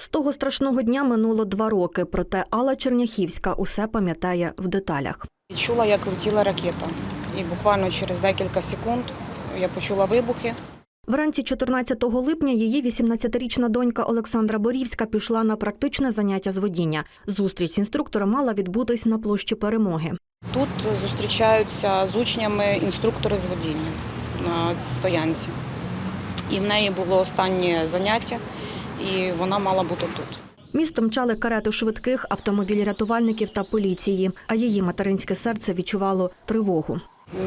З того страшного дня минуло два роки, проте Алла Черняхівська усе пам'ятає в деталях. Чула, як летіла ракета. І буквально через декілька секунд я почула вибухи. Вранці 14 липня її 18-річна донька Олександра Борівська пішла на практичне заняття з водіння. Зустріч з інструктором мала відбутись на площі перемоги. Тут зустрічаються з учнями інструктори з водіння на стоянці. І в неї було останнє заняття, і вона мала бути тут. Містом мчали карети швидких, автомобілі рятувальників та поліції. А її материнське серце відчувало тривогу.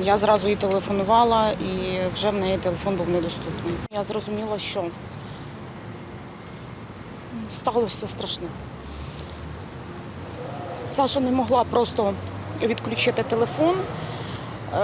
Я зразу їй телефонувала, і вже в неї телефон був недоступний. Я зрозуміла, що сталося страшне. Саша не могла просто відключити телефон.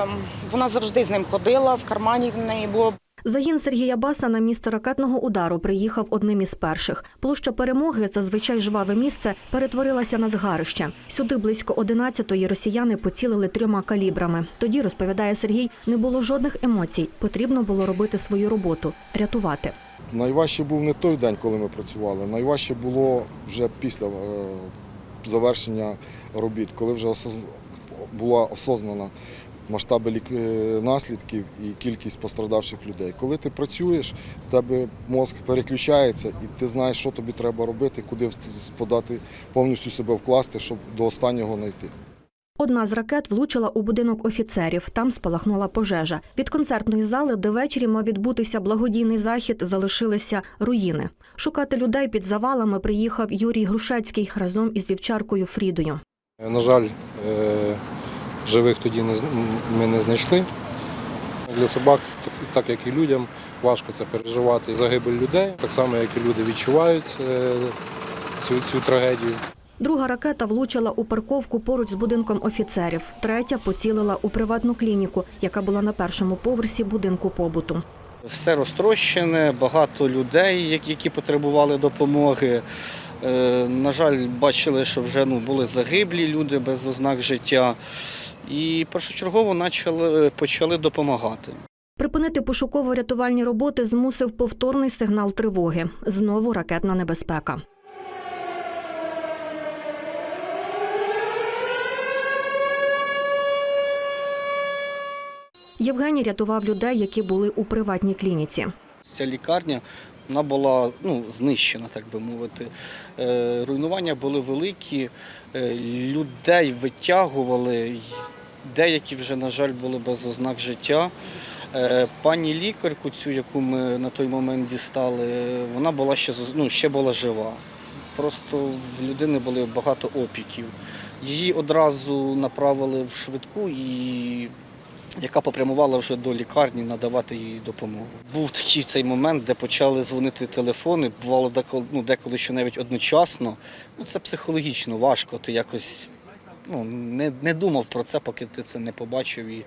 Ем, Вона завжди з ним ходила, в кармані в неї було Загін Сергія Баса на місце ракетного удару приїхав одним із перших. Площа перемоги, зазвичай жваве місце, перетворилася на згарище. Сюди близько 11-ї росіяни поцілили трьома калібрами. Тоді, розповідає Сергій, не було жодних емоцій. Потрібно було робити свою роботу рятувати. Найважче був не той день, коли ми працювали. Найважче було вже після е, завершення робіт, коли вже була осознана масштаби е, наслідків і кількість пострадавших людей. Коли ти працюєш, в тебе мозк переключається, і ти знаєш, що тобі треба робити, куди в- подати, повністю себе вкласти, щоб до останнього знайти. Одна з ракет влучила у будинок офіцерів. Там спалахнула пожежа. Від концертної зали, де ввечері мав відбутися благодійний захід, залишилися руїни. Шукати людей під завалами приїхав Юрій Грушецький разом із вівчаркою Фрідою. На жаль, е, живих тоді не, ми не знайшли. Для собак, так- так як і людям, важко це переживати. Загибель людей, так само, як і люди відчувають е, цю, цю трагедію. Друга ракета влучила у парковку поруч з будинком офіцерів. Третя поцілила у приватну клініку, яка була на першому поверсі будинку побуту. Все розтрощене, багато людей, які- які потребували допомоги. Е, На жаль, бачили, що вже ну, були загиблі люди без ознак життя. І першочергово почали, почали допомагати. Припинити пошуково-рятувальні роботи змусив повторний сигнал тривоги. Знову ракетна небезпека. Євгеній рятував людей, які були у приватній клініці. Ця лікарня вона була ну, знищена, так би мовити. Е, Руйнування були великі, е, людей витягували, деякі вже, на жаль, були без ознак життя. Е, Пані лікарку, цю, яку ми на той момент дістали, вона була ще, ну, ще була жива. Просто в людини були багато опіків. Її одразу направили в швидку і яка попрямувала вже до лікарні надавати їй допомогу. Був такий цей момент, де почали дзвонити телефони. Бувало деколи, ну, деколи що навіть одночасно. Ну, це психологічно важко. Ти якось ну, не, не думав про це, поки ти це не побачив. І,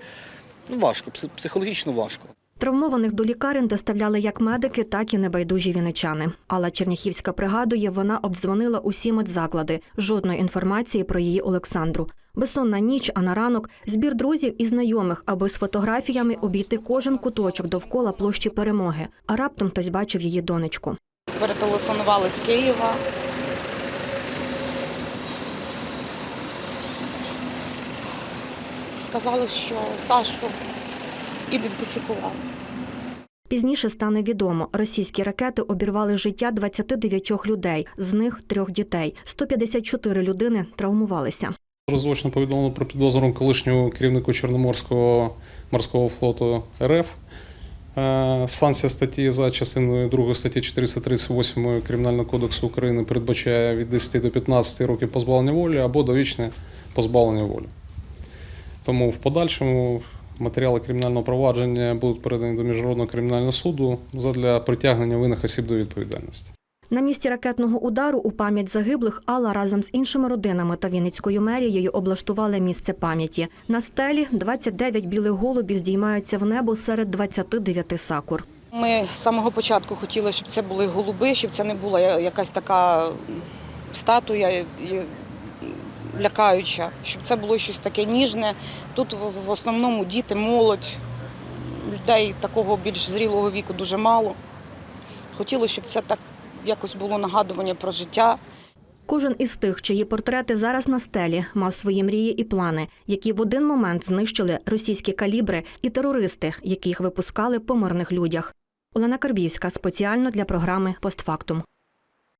ну, важко, пси- психологічно важко. Травмованих до лікарень доставляли як медики, так і небайдужі віничани. Алла Черняхівська пригадує, вона обдзвонила усі медзаклади. Жодної інформації про її Олександру. Безсонна ніч, а на ранок збір друзів і знайомих, аби з фотографіями обійти кожен куточок довкола площі перемоги. А раптом хтось бачив її донечку. перетелефонували з Києва. Сказали, що Сашу ідентифікували. Пізніше стане відомо, російські ракети обірвали життя 29 людей, з них трьох дітей. 154 людини травмувалися. Розлучно повідомлено про підозру колишнього керівнику Чорноморського морського флоту РФ. Е, Санкція статті за частиною 2 статті 438 Кримінального кодексу України передбачає від 10 до 15 років позбавлення волі або довічне позбавлення волі. Тому в подальшому матеріали кримінального провадження будуть передані до Міжнародного кримінального суду задля притягнення винних осіб до відповідальності. На місці ракетного удару у пам'ять загиблих Алла разом з іншими родинами та Вінницькою мерією облаштували місце пам'яті. На стелі 29 білих голубів здіймаються в небо серед 29 сакур. Ми з самого початку хотіли, щоб це були голуби, щоб це не була якась така статуя лякаюча, щоб це було щось таке ніжне. Тут в- основному діти, молодь, людей такого більш зрілого віку дуже мало. Хотілося, щоб це так якось було нагадування про життя. Кожен із тих, чиї портрети зараз на стелі, мав свої мрії і плани, які в один момент знищили російські калібри і терористи, яких випускали по мирних людях. Олена Карбівська спеціально для програми Постфактум.